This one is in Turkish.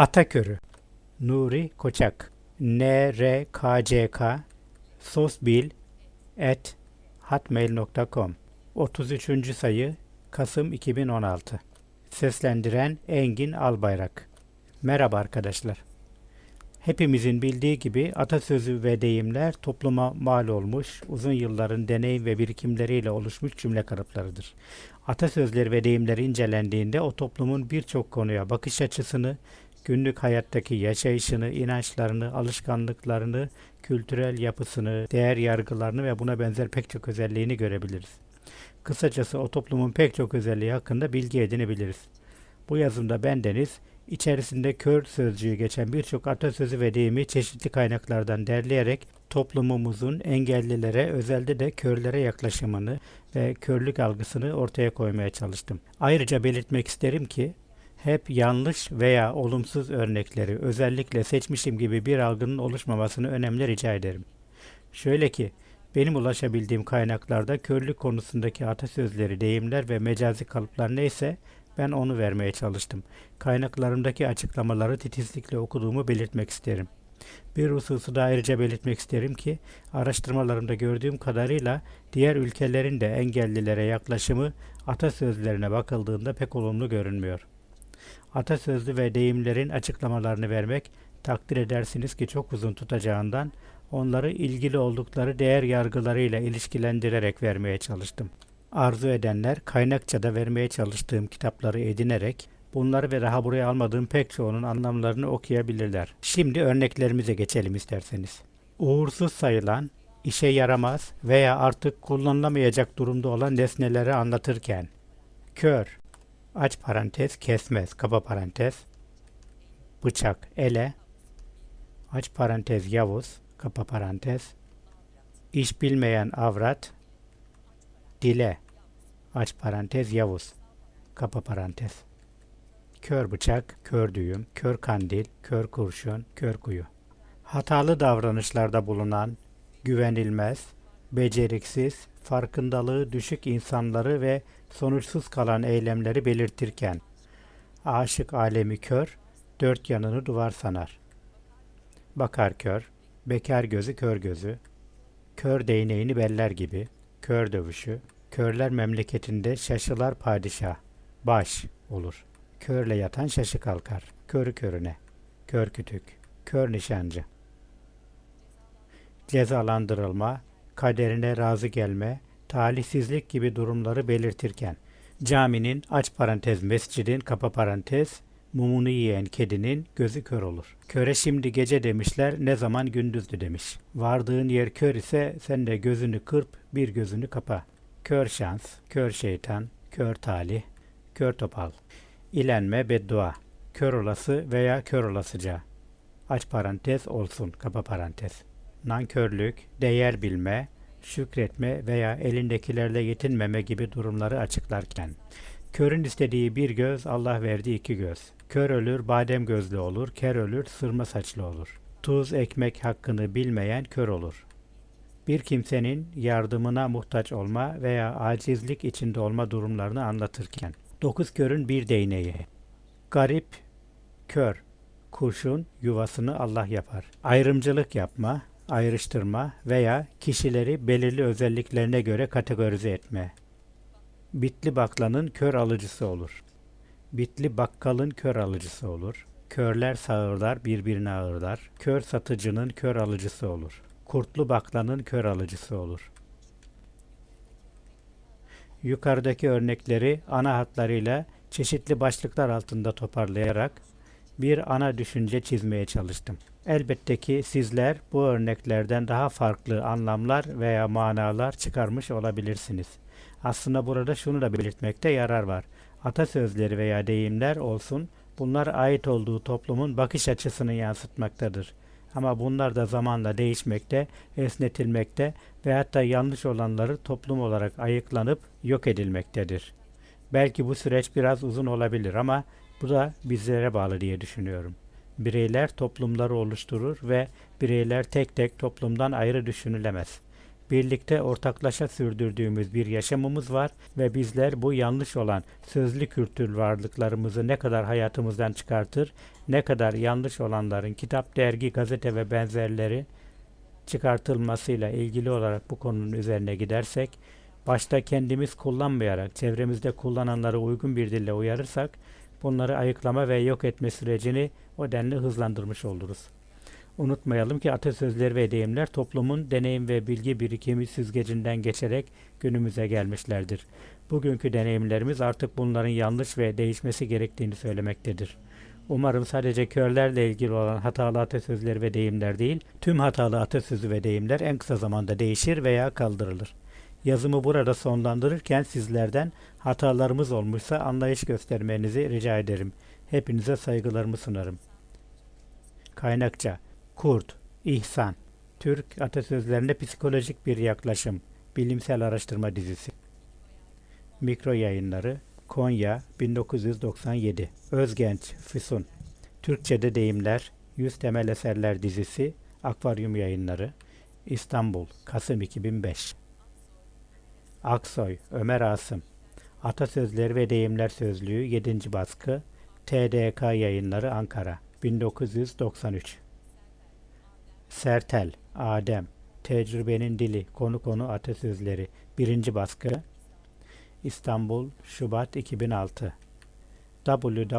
Atakörü Nuri Koçak nrkck sosbil at hotmail.com 33. sayı Kasım 2016 Seslendiren Engin Albayrak Merhaba arkadaşlar. Hepimizin bildiği gibi atasözü ve deyimler topluma mal olmuş, uzun yılların deneyim ve birikimleriyle oluşmuş cümle kalıplarıdır. Atasözleri ve deyimleri incelendiğinde o toplumun birçok konuya bakış açısını, günlük hayattaki yaşayışını, inançlarını, alışkanlıklarını, kültürel yapısını, değer yargılarını ve buna benzer pek çok özelliğini görebiliriz. Kısacası o toplumun pek çok özelliği hakkında bilgi edinebiliriz. Bu yazımda bendeniz, içerisinde kör sözcüğü geçen birçok atasözü ve deyimi çeşitli kaynaklardan derleyerek toplumumuzun engellilere, özelde de körlere yaklaşımını ve körlük algısını ortaya koymaya çalıştım. Ayrıca belirtmek isterim ki hep yanlış veya olumsuz örnekleri özellikle seçmişim gibi bir algının oluşmamasını önemli rica ederim. Şöyle ki, benim ulaşabildiğim kaynaklarda körlük konusundaki atasözleri, deyimler ve mecazi kalıplar neyse ben onu vermeye çalıştım. Kaynaklarımdaki açıklamaları titizlikle okuduğumu belirtmek isterim. Bir hususu da ayrıca belirtmek isterim ki araştırmalarımda gördüğüm kadarıyla diğer ülkelerin de engellilere yaklaşımı atasözlerine bakıldığında pek olumlu görünmüyor. Atasözlü ve deyimlerin açıklamalarını vermek takdir edersiniz ki çok uzun tutacağından onları ilgili oldukları değer yargılarıyla ilişkilendirerek vermeye çalıştım. Arzu edenler kaynakçada vermeye çalıştığım kitapları edinerek bunları ve daha buraya almadığım pek çoğunun anlamlarını okuyabilirler. Şimdi örneklerimize geçelim isterseniz. Uğursuz sayılan, işe yaramaz veya artık kullanılamayacak durumda olan nesneleri anlatırken kör, aç parantez kesmez, kaba parantez, bıçak, ele, aç parantez Yavuz, kapa parantez, iş bilmeyen avrat, dile, aç parantez Yavuz, kapa parantez. Kör bıçak, kör düğüm, kör kandil, kör kurşun, kör kuyu. Hatalı davranışlarda bulunan, güvenilmez, beceriksiz, farkındalığı düşük insanları ve sonuçsuz kalan eylemleri belirtirken, aşık alemi kör, dört yanını duvar sanar. Bakar kör, bekar gözü kör gözü, kör değneğini beller gibi, kör dövüşü, körler memleketinde şaşılar padişah, baş olur. Körle yatan şaşı kalkar, körü körüne, kör kütük, kör nişancı. Cezalandırılma, kaderine razı gelme, talihsizlik gibi durumları belirtirken, caminin aç parantez mescidin kapa parantez mumunu yiyen kedinin gözü kör olur. Köre şimdi gece demişler ne zaman gündüzdü demiş. Vardığın yer kör ise sen de gözünü kırp bir gözünü kapa. Kör şans, kör şeytan, kör talih, kör topal. İlenme beddua. Kör olası veya kör olasıca. Aç parantez olsun, kapa parantez. Nankörlük, değer bilme, şükretme veya elindekilerle yetinmeme gibi durumları açıklarken. Körün istediği bir göz, Allah verdi iki göz. Kör ölür, badem gözlü olur, ker ölür, sırma saçlı olur. Tuz, ekmek hakkını bilmeyen kör olur. Bir kimsenin yardımına muhtaç olma veya acizlik içinde olma durumlarını anlatırken. Dokuz körün bir değneği. Garip, kör, kurşun yuvasını Allah yapar. Ayrımcılık yapma, ayrıştırma veya kişileri belirli özelliklerine göre kategorize etme. Bitli baklanın kör alıcısı olur. Bitli bakkalın kör alıcısı olur. Körler sağırlar birbirine ağırlar. Kör satıcının kör alıcısı olur. Kurtlu baklanın kör alıcısı olur. Yukarıdaki örnekleri ana hatlarıyla çeşitli başlıklar altında toparlayarak bir ana düşünce çizmeye çalıştım. Elbette ki sizler bu örneklerden daha farklı anlamlar veya manalar çıkarmış olabilirsiniz. Aslında burada şunu da belirtmekte yarar var. Atasözleri veya deyimler olsun, bunlar ait olduğu toplumun bakış açısını yansıtmaktadır. Ama bunlar da zamanla değişmekte, esnetilmekte ve hatta yanlış olanları toplum olarak ayıklanıp yok edilmektedir. Belki bu süreç biraz uzun olabilir ama bu da bizlere bağlı diye düşünüyorum. Bireyler toplumları oluşturur ve bireyler tek tek toplumdan ayrı düşünülemez. Birlikte ortaklaşa sürdürdüğümüz bir yaşamımız var ve bizler bu yanlış olan sözlü kültür varlıklarımızı ne kadar hayatımızdan çıkartır, ne kadar yanlış olanların kitap, dergi, gazete ve benzerleri çıkartılmasıyla ilgili olarak bu konunun üzerine gidersek, başta kendimiz kullanmayarak çevremizde kullananları uygun bir dille uyarırsak, bunları ayıklama ve yok etme sürecini o denli hızlandırmış oluruz. Unutmayalım ki atasözleri ve deyimler toplumun deneyim ve bilgi birikimi süzgecinden geçerek günümüze gelmişlerdir. Bugünkü deneyimlerimiz artık bunların yanlış ve değişmesi gerektiğini söylemektedir. Umarım sadece körlerle ilgili olan hatalı atasözleri ve deyimler değil, tüm hatalı atasözü ve deyimler en kısa zamanda değişir veya kaldırılır. Yazımı burada sonlandırırken sizlerden hatalarımız olmuşsa anlayış göstermenizi rica ederim. Hepinize saygılarımı sunarım. Kaynakça Kurt, İhsan, Türk atasözlerine psikolojik bir yaklaşım, bilimsel araştırma dizisi. Mikro yayınları, Konya, 1997. Özgenç, Füsun. Türkçe'de deyimler, 100 temel eserler dizisi, Akvaryum yayınları, İstanbul, Kasım 2005. Aksoy, Ömer Asım. Atasözleri ve Deyimler Sözlüğü 7. baskı, TDK yayınları Ankara, 1993. Sertel, Adem, Tecrübenin Dili, Konu Konu Atasözleri, 1. baskı, İstanbul, Şubat 2006 www.tdk.gov.tr